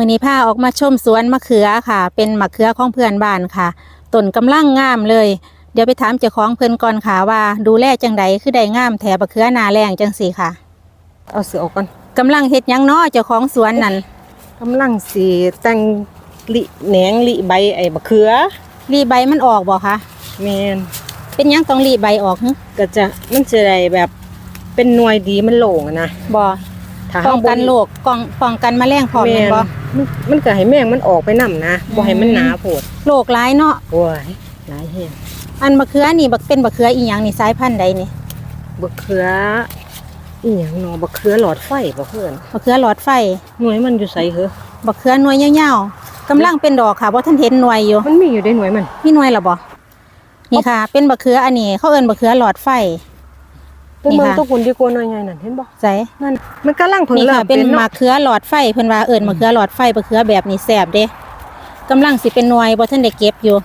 มือนี้พาออกมาชมสวนมะเขือค่ะ เป็นมะเขือของเพื่อนบ้านค่ะต้นกำลังงามเลย เดี๋ยวไปถามเจ้าของเพื่อนก่อนค่ะว่าดูแลจังใดคือได้งามแถมะเขือหนาแรงจังสีค่ะ เอาเสือออกก่อนกำลังเฮ็ดหยังน้อเจ้าของสวนนั่นกำลังสีแต่งลิแหนงลิใบไอ้บะเขือรีใบมันออกบ่คะแมนเป็นหยังต้องรีใบออกหึก็จะมันจะได้แบบเป็นหน่วยดีมันโหลงอะนะบ่ถ้าป้องกันเาบ่โรคป้องป้องกันแมลงพร้อมแมแม่นนบ่ มันมันก็ให้แมงมันออกไปนํนะบ่ให้มันหนาโพดโรคร้ายเนาะโอ้ยหลายแฮงอันมะเขือนี่บักเป็นมะเขืออีหยังนี่สายพันธุ์ใดนี่บะเขืออีหยังเนาะบะเขือหลอดไฟบ่เพิ่นมะเขือหลอดไฟหน่วยมันอยู่ไสเหรอบักเขือหน่วยยาวๆกำลังเป็นดอกค่ะบ่ทันเห็นหน่วยอยู่มันมีอยู่ในหน่วยมันมีหน่วยหรอบ่นี่ค่ะ เป็นบักเขืออันนี้เขาเอิ้นบักเขือหลอดไฟ ไปเมืองนี่ค่ะตัวคุณดีกว่าหน่วยใหญ่นั่นเห็นบ่ใส่นั่นมันกำลังเพิ่งนี่เริ่ค่ะมเป็เป็นนมะเนาะเขือหลอดไฟเพิ่นว่าเอิ้นมะเขือหลอดไฟมะเขือแบบนี้แซ่บเด้กำลังสิเป็นหน่วยบ่ทันได้เก็บอยู่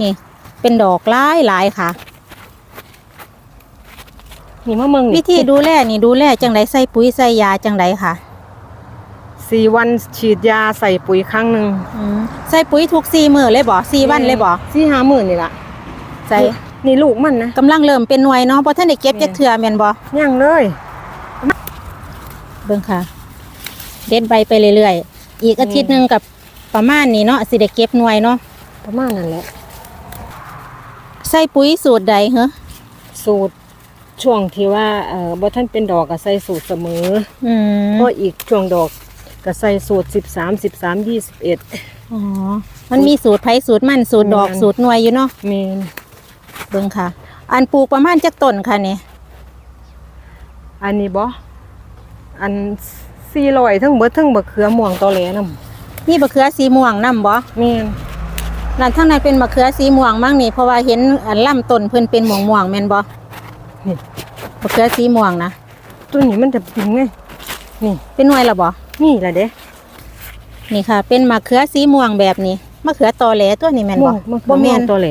นี่ เป็นดอกหลายหลายค่ะนี่มาเมืองนี่วิธีดูแลนี่ดูแลจังไดใส่ปุ๋ยใส่ยาจังไดค่ะสี่วันฉีดยาใส่ปุ๋ยครั้งหนึ่งอืมใส่ปุ๋ยทุก4มื้อเลยบ่4วันเลยบ่สี่ห้าหมื่นนี่ละใส่ นี่ลูกมันนะกำลังเริ่มเป็นหน่วยเนาะบ่ทันได้เก็บจักเทื่อแม่นบ่ย่างเลยเบิ่งค่ะ เด็ดใบไปเรื่อยๆ อีกอาทิตย์หนึงกับประมาณนี้เนาะสิได้เก็บหน่วยเนาะประมาณนั้นแหละใส่ปุ๋ยสูตรใดเหรอสูตรช่วงที่ว่าเอ่อบ่ท่านเป็นดอกก็ใส่สูตรเสมออืมพออีกช่วงดอกก็ใส่สูตรสิบสามสิบสามยี่สิบเอ็ดอ๋อ มันมีสูตรไผสูตรมันสูตรดอกแม่นสูตรหน่วยอยู่เนาะเมน เบิ่งค่ะ อันปลูกประมาณจักต้นค่ะนี่อันนี้บ่อันสี่ร้อยทั้งเบิดทั้งบะเขือม่วงตอแหลนำนี่มะเขือสีม่วงนํบ่เมนนั่นทั้งนั้นเป็นมะเขือสีม่วงมั่งนี่เพราะว่าเห็นอันลำต้นเพิ่นเป็นม่วงม่วงๆแม่นบ่นี่มะเขือสีม่วงนะตัวนี้มันจะเป็นไงนี่ เป็นหน่วยและบ่นี่แหละเด้นี่ค่ะ เป็นมะเขือสีม่วงแบบนี้มะเขือตอแหลตัวนี้แม่นม่วบ่งมะเขืบ่อม่แม่วงนตอแหล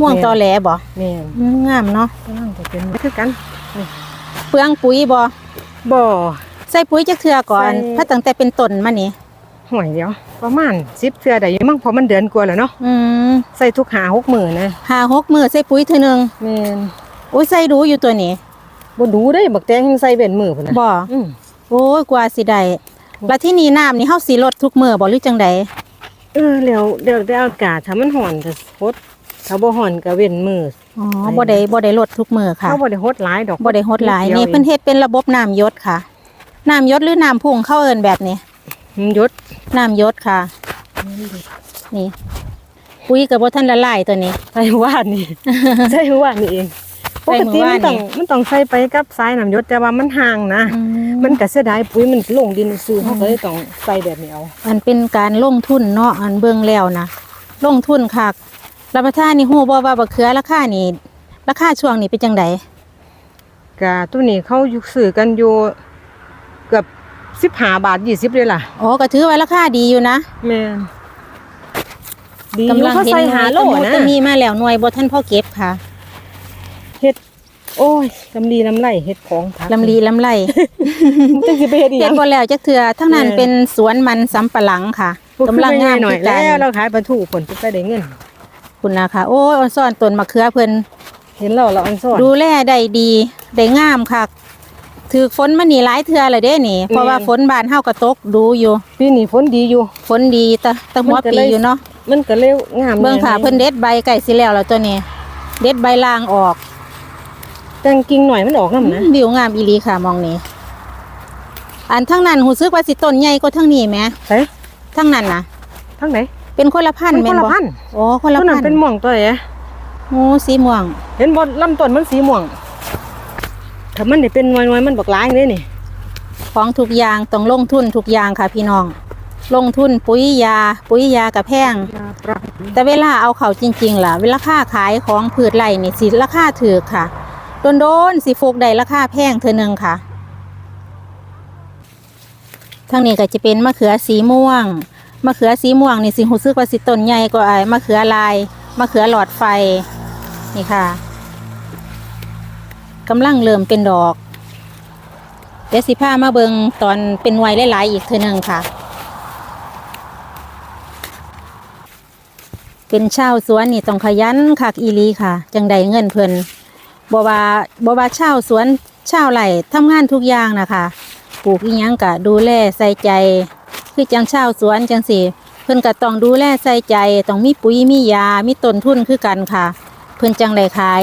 ม่วงตอแหลบ่เมนอืมงามเนาะกำลังจะเป็นคือกันนี่เปลืองปุ๋ยบ่บ่ใส่ปุ๋ยจักเทื่อก่อนใส่ถ้าตั้งแต่เป็นต้นมานี่ห่วยเดียว ประมาณสิบเทื่อได้อยู่มั้งเพราะมันเดือนกว่าแล้วเนาะอืมใส่ทุกหาหกหมื่นนะหาหกมื้อใส่ปุ๋ยเทื่อหนึงแมนโอ้ยใส่ดูอยู่ตัวนี้บ่ดูได้บักแตงยังใส่เบ็นมือพุ่นน่ะบ่อืมโอ้ยกว่าสิได้แล้วที่นี่น้ำนี่เฮาสิลดทุกมื้อบ่หรือจังใดเออแล้วเดี๋ยวได้อากาศถ้ามันร้อนก็ฮด ถ้าบ่ร้อนก็เว้นมืออ๋อบ่ได้บ่ได้ลดทุกมื้อค่ะเขาบ่ได้ฮดหลายดอกบ่ได้หดหลายดีวนี่องเพิ่นเฮ็ดเป็นระบบน้ำหยศค่ะน้ำหยศหรือน้ำพุ่งเข้าเอิ้นแบบนี้มันยศน้ำหยศค่ะ นี่ปุ๋ยก็บ่ทันละลายตัวนี้ใส่ว่านนี่ใส่ว่านนี่เองปใส่กมื้ติอวามันนต้องนี่มันต้องใส่ไปกับสายน้ำยศแต่ว่ามันห่างนะอืมันก็เสียดายปุ๋ยมันลงดินซื่อเขาก็เลยต้องใส่แบบนี้เอาอันเป็นการลงทุนเนาะอันเบิ่งแล้วนะลงทุนค่ะ รับประทานนี่ฮู้บ่ว่าบักเขือราคานี่ราคาช่วงนี้เป็นจังไดกะตัวนี้เขาอยู่ซื้อกันอยู่เกือบ15บาท20เลยล่ะอ๋อก็ถือว่าราคาดีอยู่นะแม่นดีอยู่เขาใส่หาโลนะนะจะมีมาแล้วหน่วยบ่ทันพอเก็บค่ะเฮ็ดโอ้ยลำลีลำไรเฮ็ดของผักลำลีลำไรจังสิไปเฮ็ดอีหเฮ็ยัดงบ่แล้วจักเทื่อทั้งนั้นแม่เป็นสวนมันสำปะหลังค่ะกำลังงามหน่อยคือกัแล้วนเราขายปลาทูผลไปได้เงิน คุณนะคะโอ้ยอ่อนซ่อนต้นมะเขือเพิ่นเห็นเราเราอันซ่อน ดูแลได้ดีได้งามค่ะถือฝนมานี่หลายเทื่อเลยเด้นี่ เพราะว่าแม่นฝนบ้านเฮาก็ตกดูอยู่ปีนี้ฝนดีอยู่ฝนดีแตะตะหัวมันก็ปีเลยอยู่เนาะมันก็เร็วงามเบิ่งค่ะแเพิ่นเด็ดใบไก่สิแล้วแล้วตัวนี้ เด็ดใบลางออกแต่งกิ่งหน่อยมันออกน้ำนะวิวงามอีหลีค่ะมองนี้อันทั้งนั้นหูซึกว่าสิต้นใหญ่กว่าทั้งนี้แหมใส่ทั้งนั้นน่ะทั้งไหน เป็นคนละพันมันธุ์คแม่นนละบ่พันธุ์โอ้คนละต้นนั้พันนเป็นธุ์หม่องตัวไหนโอ้สีม่วง เห็นบ่ลำต้นมันสีม่วงถ้ามันได้เป็นหน่วยๆมันบักหลายเลยนี่ ของทุกอย่างต้องลงทุนทุกอย่างค่ะพี่น้อง ลงทุนปุ๋ยยา ปุ๋ยยากับแพง แต่เวลาเอาเข้าจริงๆล่ะ เวลาค่าขายของพืชไร่นี่สิราคาถูกค่ะโดนๆสิฟุกได้ราคาแพงเท่อหนึงค่ะทางนี้ก็จะเป็นมะเขือสีม่วง มะเขือสีม่วงนี่สิหูซึกว่าสิต้นใหญ่กว่าไอ้มะเขือลายมะเขือหลอดไฟนี่ค่ะกำลังเริ่มเป็นดอกเดี๋ยวสิผ้ามาเบิงตอนเป็นวัยหลายๆอีกเธอหนึงค่ะ เป็นชาวสวนนี่ต้องขยันขักอีลีค่ะ จังใดเงินเพลินบวบาบวบาชาวสวนชาวไหลทำงานทุกอย่างนะคะ ปลูกอีหยังกะดูแลใส่ใจ คือจังชาวสวนจังสิเพิ่นก็ต้องดูแลใส่ใจต้องมีปุ๋ยมียามีต้นทุนคือกันค่ะ เพิ่นจังได้ขาย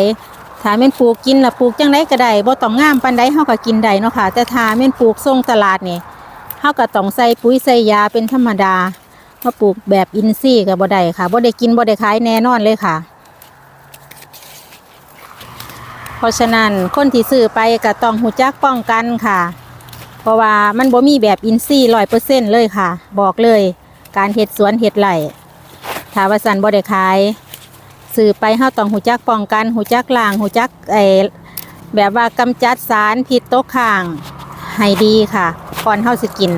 ถ้าแม่นปลูกกินละปลูกจังไดก็ได้บ่ต้องงามปานใดเฮาก็กินได้เนาะค่ะ แต่ถ้าแม่นปลูกส่งตลาดนี่เฮาก็ต้องใส่ปุ๋ยใส่ยาเป็นธรรมดามาปลูกแบบอินทรีย์กับบ่ได้ค่ะบ่ได้กินบ่ได้ขายแน่นอนเลยค่ะ เพราะฉะนั้นคนที่ซื้อไปก็ต้องหูจักป้องกันค่ะ เพราะว่ามันบ่มีแบบอินซีร้อยเปอร์เซ็นเลยค่ะ บอกเลย การเห็ดสวนเห็ดไร่ถาวสันบ่ได้ขายสื่อไปเฮาต้องหูจักป้องกันหูจักล่างหูจักไอแบบว่ากำจัดสารพิษตกค้างให้ดีค่ะก่อนเฮาสิกิน